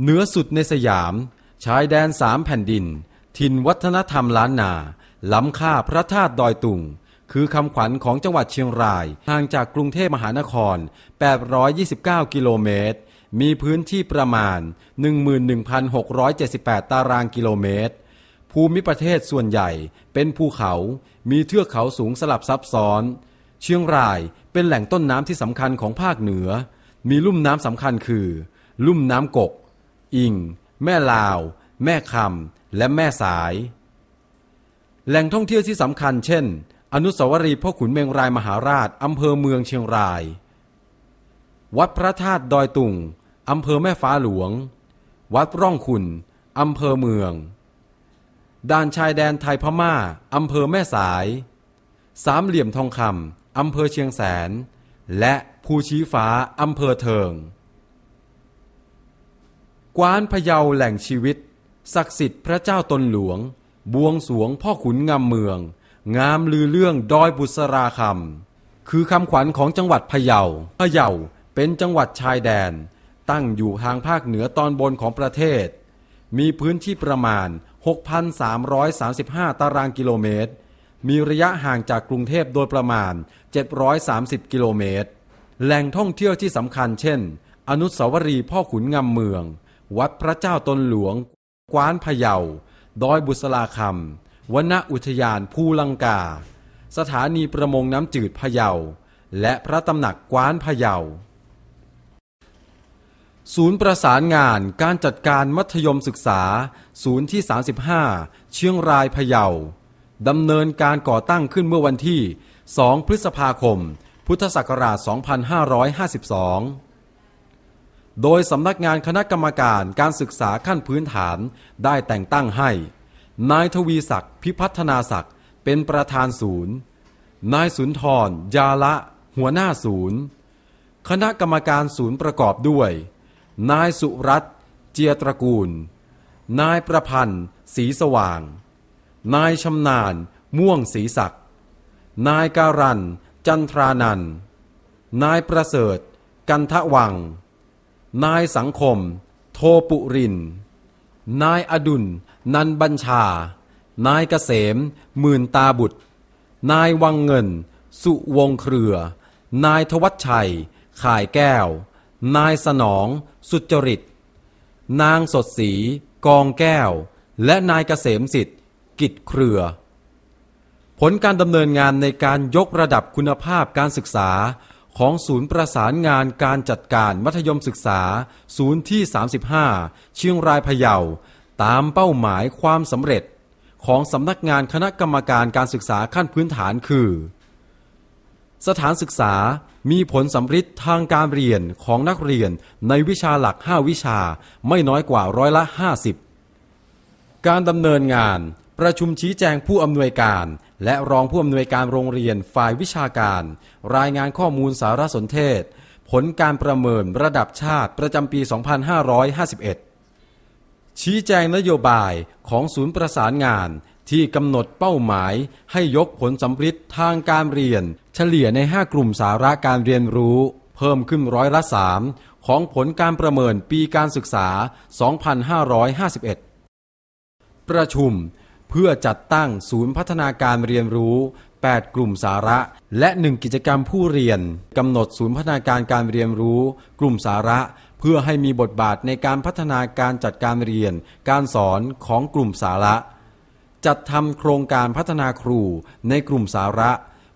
เหนือสุดในสยาม ชายแดนสามแผ่นดินถิ่นวัฒนธรรมล้านนา ล้ำค่าพระธาตุดอยตุง คือคำขวัญของจังหวัดเชียงรายห่างจากกรุงเทพมหานคร 829 กิโลเมตร มีพื้นที่ประมาณ 11,678 ตารางกิโลเมตร ภูมิประเทศส่วนใหญ่เป็นภูเขา มีเทือกเขาสูงสลับซับซ้อน เชียงรายเป็นแหล่งต้นน้ำที่สำคัญของภาคเหนือ มีลุ่มน้ำสำคัญคือ ลุ่มน้ำกก อิง แม่ลาว แม่คำและแม่สาย แหล่งท่องเที่ยวที่สำคัญเช่น อนุสาวรีย์พ่อขุนเมงรายมหาราชอำเภอเมืองเชียงราย วัดพระธาตุดอยตุงอำเภอแม่ฟ้าหลวง วัดร่องขุนอำเภอเมือง ด่านชายแดนไทยพม่าอำเภอแม่สาย สามเหลี่ยมทองคำอำเภอเชียงแสน และภูชี้ฟ้าอำเภอเทิง กวานพะเยาแหล่งชีวิต ศักดิ์สิทธิ์พระเจ้าตนหลวง บวงสวงพ่อขุนงามเมือง งามลือเรื่องดอยบุษราคำคือคำขวัญของจังหวัดพะเยาพะเยาเป็นจังหวัดชายแดน ตั้งอยู่ทางภาคเหนือตอนบนของประเทศ มีพื้นที่ประมาณ 6,335 ตารางกิโลเมตร มีระยะห่างจากกรุงเทพโดยประมาณ 730 กิโลเมตร แหล่งท่องเที่ยวที่สำคัญเช่น อนุสาวรีย์พ่อขุนงามเมือง วัดพระเจ้าตนหลวง กวานพะเยา ดอยบุษราคำวนอุทยานภูลังกา สถานีประมงน้ำจืดพะเยา และพระตำหนักกวานพะเยา ศูนย์ประสานงานการจัดการมัธยมศึกษา ศูนย์ที่ 35 เชียงรายพะเยาดำเนินการก่อตั้งขึ้นเมื่อวันที่ 2 พฤษภาคม พุทธศักราช 2552 โดยสำนักงานคณะกรรมการการศึกษาขั้นพื้นฐานได้แต่งตั้งให้ นายทวีศักดิ์พิพัฒนาศักดิ์เป็นประธานศูนย์ นายสุนทรยาละ หัวหน้าศูนย์ คณะกรรมการศูนย์ประกอบด้วย นายสุรัตเจียตระกูล นายประพันธ์ศรีสว่าง นายชำนาญ ม่วงศรีศักดิ์นายการันจันทรานันนายประเสริฐ กันทะวัง นายสังคม โทปุริน นายอดุล นันบัญชา นายเกษม หมื่นตาบุตร นายวังเงิน สุวงเครือ นายทวัชชัย ข่ายแก้ว นายสนอง สุจริต นางสดสี กองแก้ว และนายเกษมสิทธิ์ กิจเครือ ผลการดำเนินงานในการยกระดับคุณภาพการศึกษา ของศูนย์ประสานงานการจัดการมัธยมศึกษา ศูนย์ที่ 35 เชียงรายพะเยา ตามเป้าหมายความสำเร็จ ของสำนักงานคณะกรรมการการศึกษาขั้นพื้นฐานคือ สถานศึกษามีผลสำฤทธิ์ทางการเรียนของนักเรียนในวิชาหลัก 5 วิชาไม่น้อยกว่าร้อยละ 50 การดำเนินงานประชุมชี้แจงผู้อำนวยการ และรองผู้อำนวยการโรงเรียนฝ่ายวิชาการ รายงานข้อมูลสารสนเทศ ผลการประเมินระดับชาติประจำปี 2551 ชี้แจงนโยบายของศูนย์ประสานงานที่กำหนดเป้าหมายให้ยกผลสำฤทธิ์ทางการเรียน เฉลี่ยใน 5 กลุ่มสาระการเรียนรู้ เพิ่มขึ้นร้อยละ 3 ของผลการประเมินปีการศึกษา 2551 ประชุม พื่อจัดตั้งศูนย์พัฒนาการเรียนรู้ 8 กลุ่มสาระ และ 1 กิจกรรมผู้เรียนกำหนดศูนย์พัฒนาการการเรียนรู้ กลุ่มสาระ เพื่อให้มีบทบาทในการพัฒนาการจัดการเรียน การสอนของกลุ่มสาระ จัดทำโครงการพัฒนาครูในกลุ่มสาระ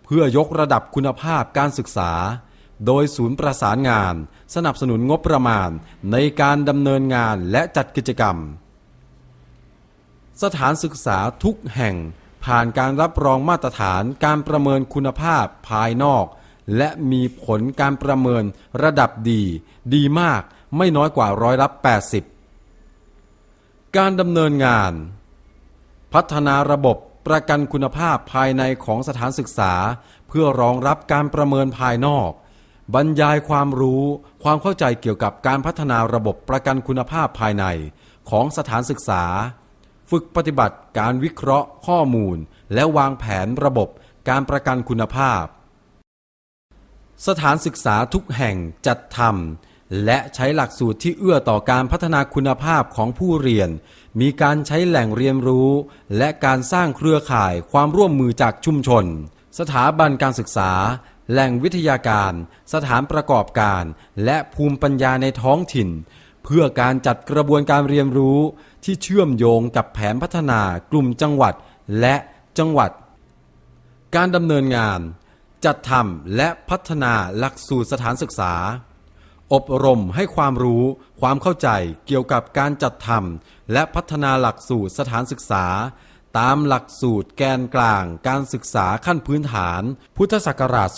เพื่อยกระดับคุณภาพการศึกษา โดยศูนย์ประสานงาน สนับสนุนงบประมาณ ในการดำเนินงานและจัดกิจกรรม สถานศึกษาทุกแห่ง ผ่านการรับรองมาตรฐานการประเมินคุณภาพภายนอก และมีผลการประเมินระดับดี ดีมากไม่น้อยกว่าร้อยละ80 การดำเนินงาน พัฒนาระบบประกันคุณภาพภายในของสถานศึกษา เพื่อรองรับการประเมินภายนอก บรรยายความรู้ความเข้าใจเกี่ยวกับการพัฒนาระบบประกันคุณภาพภายในของสถานศึกษา ฝึกปฏิบัติการวิเคราะห์ข้อมูล และวางแผนระบบการประกันคุณภาพ สถานศึกษาทุกแห่งจัดทำและใช้หลักสูตรที่เอื้อต่อการพัฒนาคุณภาพของผู้เรียน มีการใช้แหล่งเรียนรู้ และการสร้างเครือข่ายความร่วมมือจากชุมชน สถาบันการศึกษา แหล่งวิทยาการ สถานประกอบการ และภูมิปัญญาในท้องถิ่น พื่อการจัดกระบวนการเรียนรู้ที่เชื่อมโยงกับแผนพัฒนากลุ่มจังหวัดและจังหวัด การดำเนินงาน จัดทำและพัฒนาหลักสูตรสถานศึกษา อบรมให้ความรู้ความเข้าใจเกี่ยวกับการจัดทำและพัฒนาหลักสูตรสถานศึกษา ตามหลักสูตรแกนกลางการศึกษาขั้นพื้นฐาน พุทธศักราช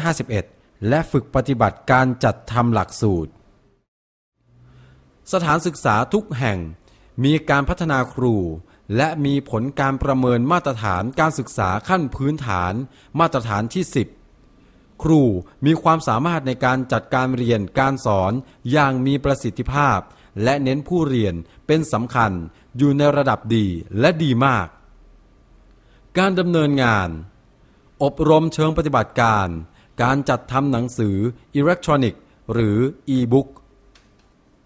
2551 และฝึกปฏิบัติการจัดทำหลักสูตร สถานศึกษาทุกแห่งมีการพัฒนาครู และมีผลการประเมินมาตรฐานการศึกษาขั้นพื้นฐาน มาตรฐานที่ 10 ครูมีความสามารถในการจัดการเรียนการสอนอย่างมีประสิทธิภาพ และเน้นผู้เรียนเป็นสำคัญอยู่ในระดับดีและดีมาก การดำเนินงาน อบรมเชิงปฏิบัติการ การจัดทำหนังสืออิเล็กทรอนิกส์หรืออีบุ๊ก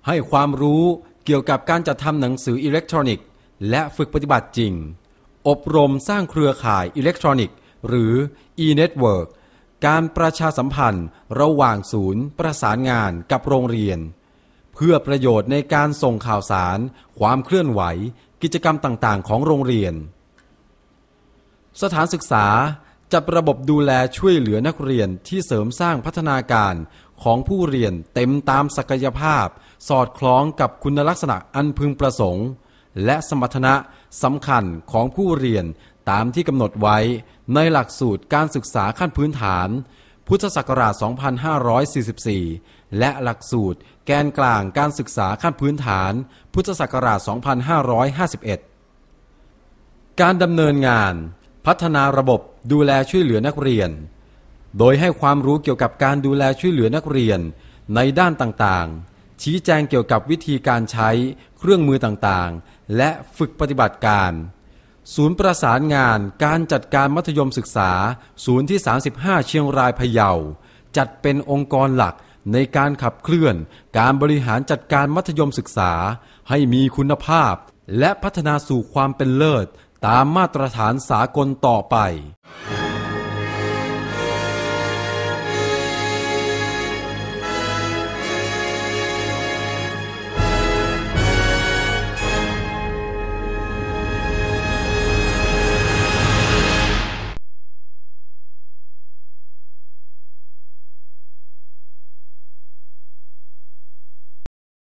ให้ความรู้เกี่ยวกับการจัดทำหนังสืออิเล็กทรอนิกส์ และฝึกปฏิบัติจริง อบรมสร้างเครือข่ายอิเล็กทรอนิกส์ หรือ e-network การประชาสัมพันธ์ระหว่างศูนย์ ประสานงานกับโรงเรียน เพื่อประโยชน์ในการส่งข่าวสาร ความเคลื่อนไหว กิจกรรมต่างๆ ของโรงเรียน สถานศึกษา จัดระบบดูแลช่วยเหลือนักเรียนที่เสริมสร้างพัฒนาการของผู้เรียนเต็มตามศักยภาพ สอดคล้องกับคุณลักษณะอันพึงประสงค์ และสมรรถนะสำคัญของผู้เรียนตามที่กำหนดไว้ในหลักสูตรการศึกษาขั้นพื้นฐาน พุทธศักราช 2544 และหลักสูตรแกนกลางการศึกษาขั้นพื้นฐาน พุทธศักราช 2551 การดำเนินงาน พัฒนาระบบ ดูแลช่วยเหลือนักเรียน โดยให้ความรู้เกี่ยวกับการดูแลช่วยเหลือนักเรียนในด้านต่างๆ ชี้แจงเกี่ยวกับวิธีการใช้เครื่องมือต่างๆ และฝึกปฏิบัติการ ศูนย์ประสานงานการจัดการมัธยมศึกษา ศูนย์ที่ 35 เชียงรายพะเยา จัดเป็นองค์กรหลักในการขับเคลื่อน การบริหารจัดการมัธยมศึกษา ให้มีคุณภาพ และพัฒนาสู่ความเป็นเลิศ ตามมาตรฐานสากลต่อไป